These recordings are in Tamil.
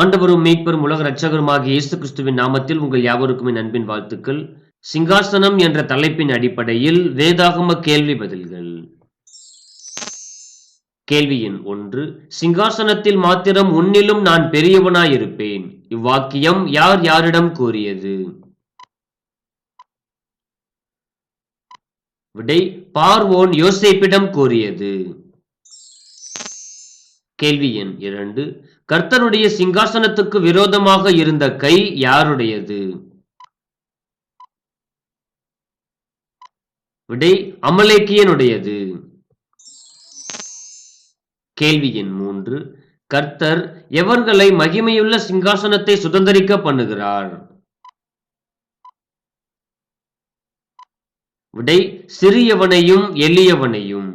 ஆண்டவரும் மீட்பரும் உலக இரட்சகருமாகிய இயேசு கிறிஸ்துவின் நாமத்தில் உங்கள் யாவருக்கும் என் அன்பின் வாழ்த்துக்கள். சிங்காசனம் என்ற தலைப்பின் அடிப்படையில் வேதாகம கேள்வி பதில்கள். கேள்வியின் ஒன்று. சிங்காசனத்தில் மாத்திரம் உன்னிலும் நான் பெரியவனாயிருப்பேன். இவ்வாக்கியம் யார் யாரிடம் கூறியது? விடை பார்வோன் யோசேப்பிடம் கூறியது. கேள்வி எண் இரண்டு. கர்த்தருடைய சிங்காசனத்துக்கு விரோதமாக இருந்த கை யாருடையது? விடை அமலேக்கியனுடையது. கேள்வி எண் மூன்று. கர்த்தர் எவர்களை மகிமையுள்ள சிங்காசனத்தை சுதந்திரிக்க பண்ணுகிறார்? விடை சிறியவனையும் எளியவனையும்.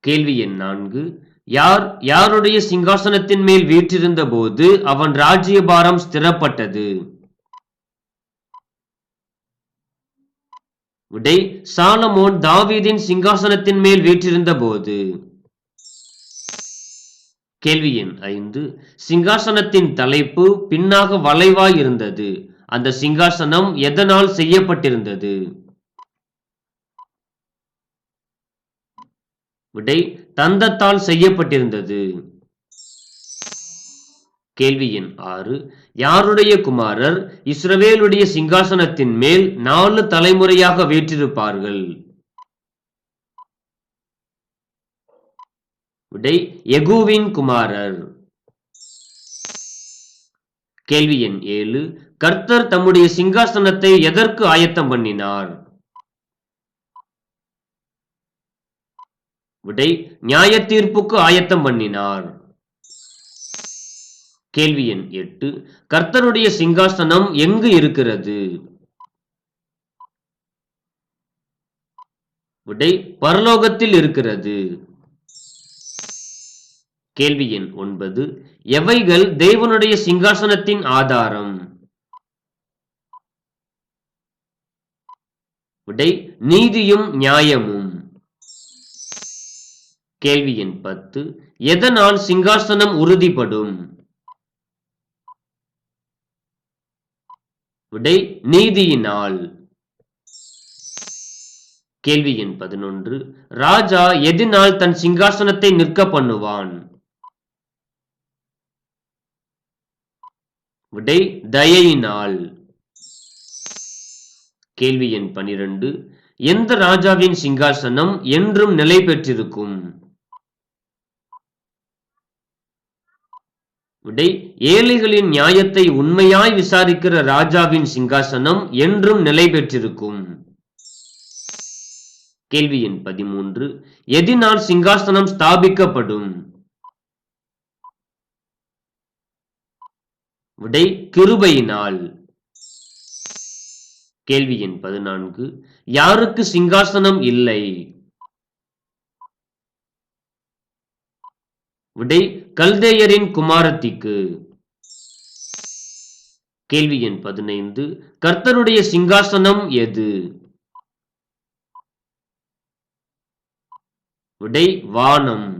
கேள்வி எண் நான்கு. யார் யாருடைய சிங்காசனத்தின் மேல் வீற்றிருந்த போது அவன் ராஜ்யபாரம் ஸ்திரப்பட்டது. விடை சாலமோன் தாவீதின் சிங்காசனத்தின் மேல் வீற்றிருந்த போது. கேள்வி எண் ஐந்து. சிங்காசனத்தின் தலைப்பு பின்னாக வளைவாய் இருந்தது. அந்த சிங்காசனம் எதனால் செய்யப்பட்டிருந்தது? விடை தந்தத்தால் செய்யப்பட்டிருந்தது. கேள்வி எண் ஆறு. யாருடைய குமாரர் இஸ்ரவேலுடைய சிங்காசனத்தின் மேல் நாலு தலைமுறையாக வீற்றிருப்பார்கள்? விடை எகுவின் குமாரர். கேள்வி எண் ஏழு. கர்த்தர் தம்முடைய சிங்காசனத்தை எதற்கு ஆயத்தம் பண்ணினார்? விடை நியாய தீர்ப்புக்கு ஆயத்தம் பண்ணினார். கேள்வி எண் எட்டு கர்த்தருடைய சிங்காசனம் எங்கு இருக்கிறது? விடை பரலோகத்தில் இருக்கிறது. கேள்வி எண் ஒன்பது எவைகள் தேவனுடைய சிங்காசனத்தின் ஆதாரம்? விடை நீதியும் நியாயமும். கேள்வி எண் பத்து. எதனால் சிங்காசனம் உறுதிப்படும்? விடை நீதியினால். கேள்வி எண் பதினொன்று. ராஜா எதினால் தன் சிங்காசனத்தை நிற்க பண்ணுவான்? விடை தயையினால். கேள்வி எண் பனிரெண்டு. எந்த ராஜாவின் சிங்காசனம் என்றும் நிலை பெற்றிருக்கும் ஏழைகளின் நியாயத்தை உண்மையாய் விசாரிக்கிற ராஜாவின் சிங்காசனம் என்றும் நிலை பெற்றிருக்கும். கேள்வி எண் பதிமூன்று. எதினால் சிங்காசனம் ஸ்தாபிக்கப்படும்? விடை கிருபையினால். கேள்வி எண் பதினான்கு. யாருக்கு சிங்காசனம் இல்லை? விடை கல்தேயரின் குமாரத்திக்கு. கேள்வி எண் பதினைந்து. கர்த்தருடைய சிங்காசனம் எது? விடை வானம்.